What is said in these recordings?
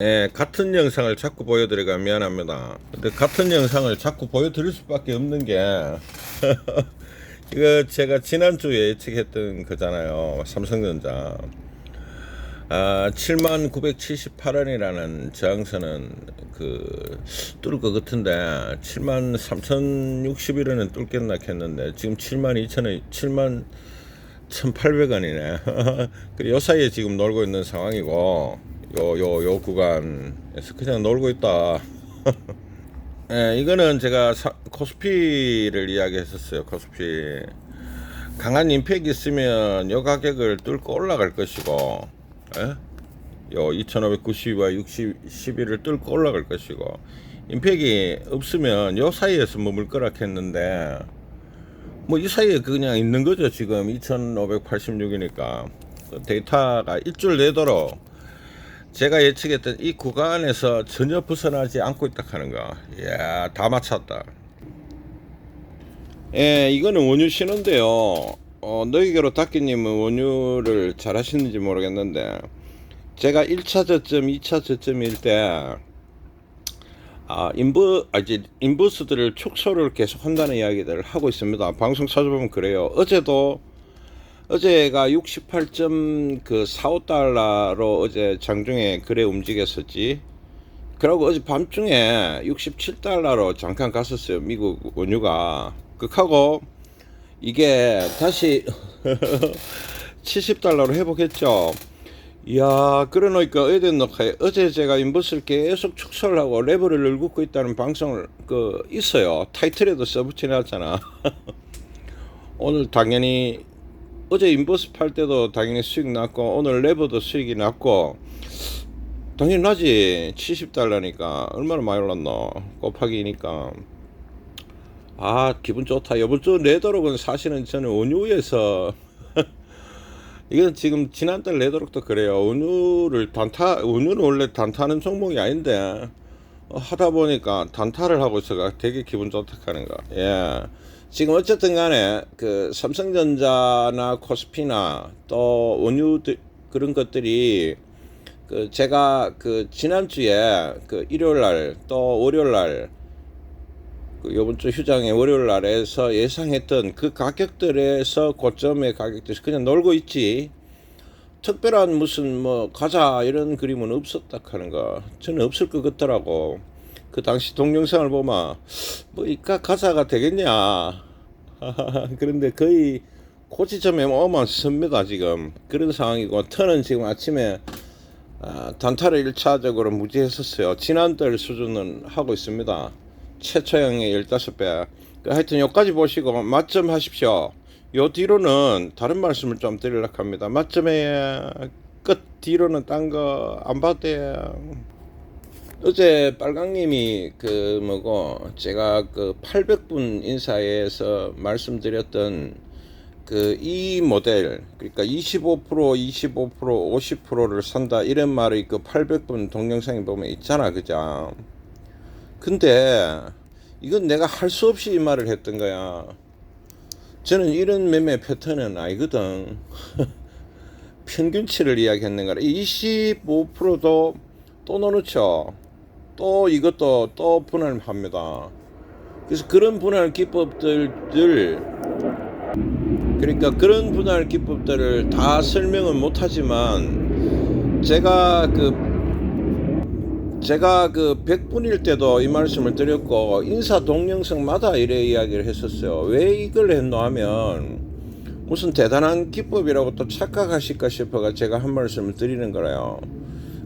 예, 같은 영상을 자꾸 보여드리가 미안합니다. 근데 같은 영상을 자꾸 보여드릴 수밖에 없는 게 이거 제가 지난주에 예측했던 거잖아요. 삼성전자. 아, 7만 978원이라는 저항선은 그 뚫을 것 같은데 7만 3,061원은 뚫겠나 했는데 지금 7만 2천원 7만 1,800원이네. 그래 요 사이에 지금 놀고 있는 상황이고 요 요 요 구간에서 그냥 놀고 있다. 예, 이거는 제가 사, 코스피를 이야기했었어요. 코스피 강한 임팩이 있으면 요 가격을 뚫고 올라갈 것이고, 예? 요 2,590와 60, 11을 뚫고 올라갈 것이고, 임팩이 없으면 요 사이에서 머물 거라 했는데, 뭐 이 사이에 그냥 있는 거죠. 지금 2,586이니까 데이터가 일주일 내도록 제가 예측했던 이 구간에서 전혀 벗어나지 않고 있다 하는 거. 이야, 다 맞췄다. 예, 이거는 원유 신호인데요. 어, 너희게로 닥기님은 원유를 잘 하시는지 모르겠는데, 제가 1차 저점, 2차 저점일 때, 아, 인버, 아, 이제, 인버스들을 축소를 계속 한다는 이야기들을 하고 있습니다. 방송 찾아보면 그래요. 어제도, 어제가 68.45달러로 어제 장중에 그래 움직였었지. 그러고 어제 밤중에 67달러로 잠깐 갔었어요. 미국 원유가. 극하고 이게 다시 70달러로 회복했죠. 이야, 그러니까 어제 어제 제가 인버스를 계속 축소를 하고 레버를 늘고 있다는 방송을 그 있어요. 타이틀에도 써붙여놨잖아. 오늘 당연히 어제 인버스 팔 때도 당연히 수익 났고 오늘 레버도 수익이 났고 당연히 나지 70달러니까 얼마나 많이 올랐노? 곱하기니까. 아 기분 좋다. 이번 주 레더록은 사실은 저는 원유에서 이건 지금 지난달 레더록도 그래요. 원유를 단타 원유는 원래 단타는 종목이 아닌데 어, 하다 보니까 단타를 하고 있어가 되게 기분 좋다 하는 거. 예. 지금 어쨌든 간에 그 삼성전자나 코스피나 또 원유 그런 것들이 그 제가 그 지난주에 그 일요일 날 또 월요일 날 그 요번 주 휴장의 월요일 날에서 예상했던 그 가격들에서 고점의 가격들이 그냥 놀고 있지. 특별한 무슨 뭐 가자 이런 그림은 없었다 하는 거 저는 없을 것 같더라고 그 당시 동영상을 보면 뭐 이까 가사가 되겠냐. 그런데 거의 고지점에 오만 섭니다 지금 그런 상황이고 터는 지금 아침에 아, 단타를 1차적으로 무지했었어요. 지난달 수준은 하고 있습니다. 최초형의 15배. 그 하여튼 여기까지 보시고 맞점 하십시오. 요 뒤로는 다른 말씀을 좀 드리려고 합니다. 맞점의 끝 뒤로는 딴 거 안 봐도 돼요 어제 빨강님이 그 뭐고 제가 그 800분 인사에서 말씀드렸던 그 이 모델 그러니까 25% 25% 50%를 산다 이런 말이 그 800분 동영상에 보면 있잖아 그죠? 근데 이건 내가 할 수 없이 이 말을 했던 거야. 저는 이런 매매 패턴은 아니거든. 평균치를 이야기했는 거라. 25%도 또 넣어놓죠 또 이것도 또 분할합니다. 그래서 그런 분할 기법들 그러니까 그런 분할 기법들을 다 설명은 못하지만 제가 그 제가 그 100분일 때도 이 말씀을 드렸고 인사 동영상마다 이래 이야기를 했었어요. 왜 이걸 했노 하면 무슨 대단한 기법이라고 또 착각하실까 싶어가 제가 한 말씀을 드리는 거래요.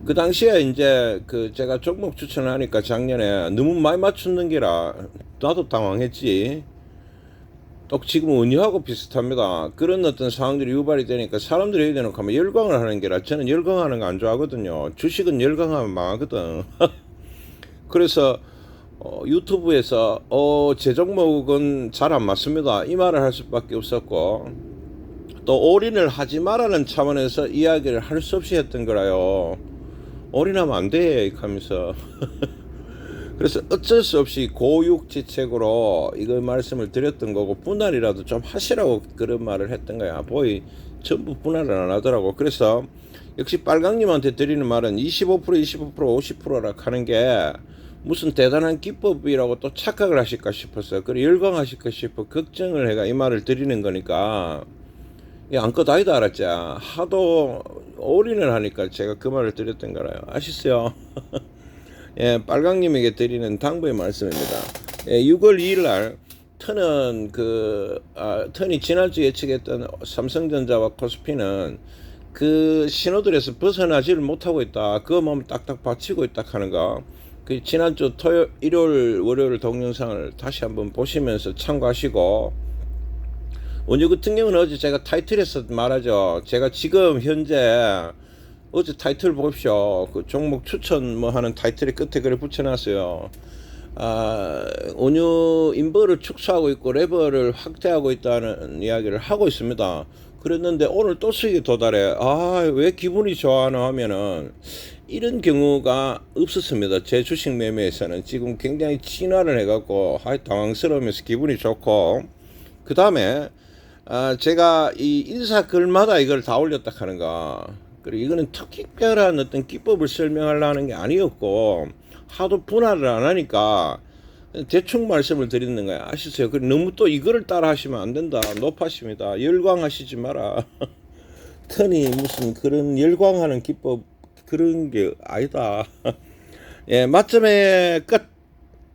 그 당시에 이제 그 제가 종목 추천을 하니까 작년에 너무 많이 맞추는 게라 나도 당황했지. 또 지금 은유하고 비슷합니다. 그런 어떤 상황들이 유발이 되니까 사람들이 해야 되는 하면 열광을 하는 게라 저는 열광하는 거 안 좋아하거든요. 주식은 열광하면 망하거든. 그래서 어, 유튜브에서 어, 제 종목은 잘 안 맞습니다. 이 말을 할 수밖에 없었고 또 올인을 하지 말라는 차원에서 이야기를 할 수 없이 했던 거라요. 올인하면 안 돼. 하면서. 그래서 어쩔 수 없이 고육지책으로 이걸 말씀을 드렸던 거고, 분할이라도 좀 하시라고 그런 말을 했던 거야. 보이 전부 분할을 안 하더라고. 그래서 역시 빨강님한테 드리는 말은 25% 25% 50%라 하는 게 무슨 대단한 기법이라고 또 착각을 하실까 싶어서 그래 열광하실까 싶어 걱정을 해가 이 말을 드리는 거니까 이 안껏 아니다 알았지 하도 올인을 하니까 제가 그 말을 드렸던 거라요 아시죠? 예, 빨강님에게 드리는 당부의 말씀입니다. 예, 6월 2일 날 턴은 그 아, 턴이 지난주 예측했던 삼성전자와 코스피는 그 신호들에서 벗어나지를 못하고 있다. 그거 몸 딱딱 받치고 있다 하는 거. 그 지난주 토요 일요일 월요일 동영상을 다시 한번 보시면서 참고하시고 원유 같은 경우는 어제 제가 타이틀에서 말하죠. 제가 지금 현재 어제 타이틀 보십시오. 그 종목 추천 뭐 하는 타이틀의 끝에 그래 붙여놨어요. 아, 원유 인버를 축소하고 있고 레버를 확대하고 있다는 이야기를 하고 있습니다. 그랬는데 오늘 또 수익에 도달해. 아, 왜 기분이 좋아하나 하면은 이런 경우가 없었습니다. 제 주식 매매에서는 지금 굉장히 진화를 해갖고 하이 당황스러우면서 기분이 좋고 그 다음에 아, 제가 이 인사 글마다 이걸 다 올렸다 하는 거. 그리고 이거는 특별한 어떤 기법을 설명하려는 게 아니었고 하도 분할을 안 하니까 대충 말씀을 드리는 거야. 아시세요? 그 너무 또 이거를 따라 하시면 안 된다. 높아십니다. 열광하시지 마라. 턴이 무슨 그런 열광하는 기법 그런 게 아니다. 예, 맞점의 끝.